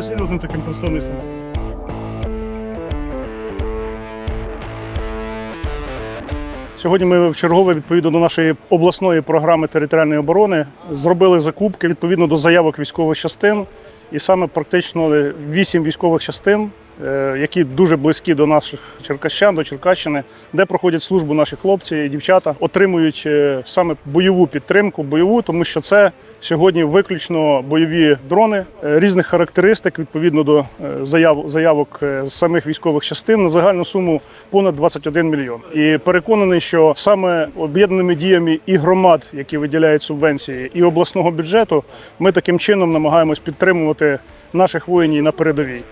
ви серйозним таким представництвом. Сьогодні ми в чергове відповідно до нашої обласної програми територіальної оборони зробили закупки відповідно до заявок військових частин. І саме практично вісім військових частин, які дуже близькі до наших черкащан, до Черкащини, де проходять службу наші хлопці і дівчата, отримують е, саме бойову підтримку, бойову, тому що це сьогодні виключно бойові дрони е, різних характеристик відповідно до е, заяв, заявок е, з самих військових частин на загальну суму понад 21 мільйон. І переконаний, що саме об'єднаними діями і громад, які виділяють субвенції, і обласного бюджету, ми таким чином намагаємось підтримувати наших воїнів на передовій.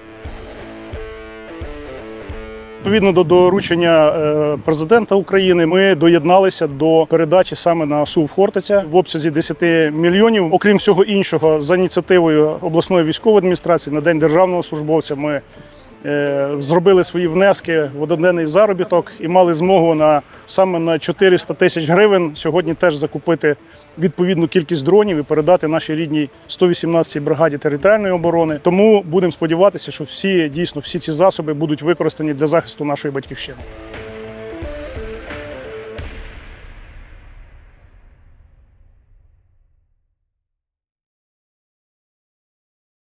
Відповідно до доручення е, президента України, ми доєдналися до передачі саме на СУВ Хортиця в обсязі 10 мільйонів. Окрім всього іншого, за ініціативою обласної військової адміністрації на день державного службовця ми зробили свої внески в одноденний заробіток і мали змогу на саме на 400 тисяч гривень сьогодні теж закупити відповідну кількість дронів і передати нашій рідній 118-й бригаді територіальної оборони. Тому будемо сподіватися, що всі дійсно всі ці засоби будуть використані для захисту нашої батьківщини.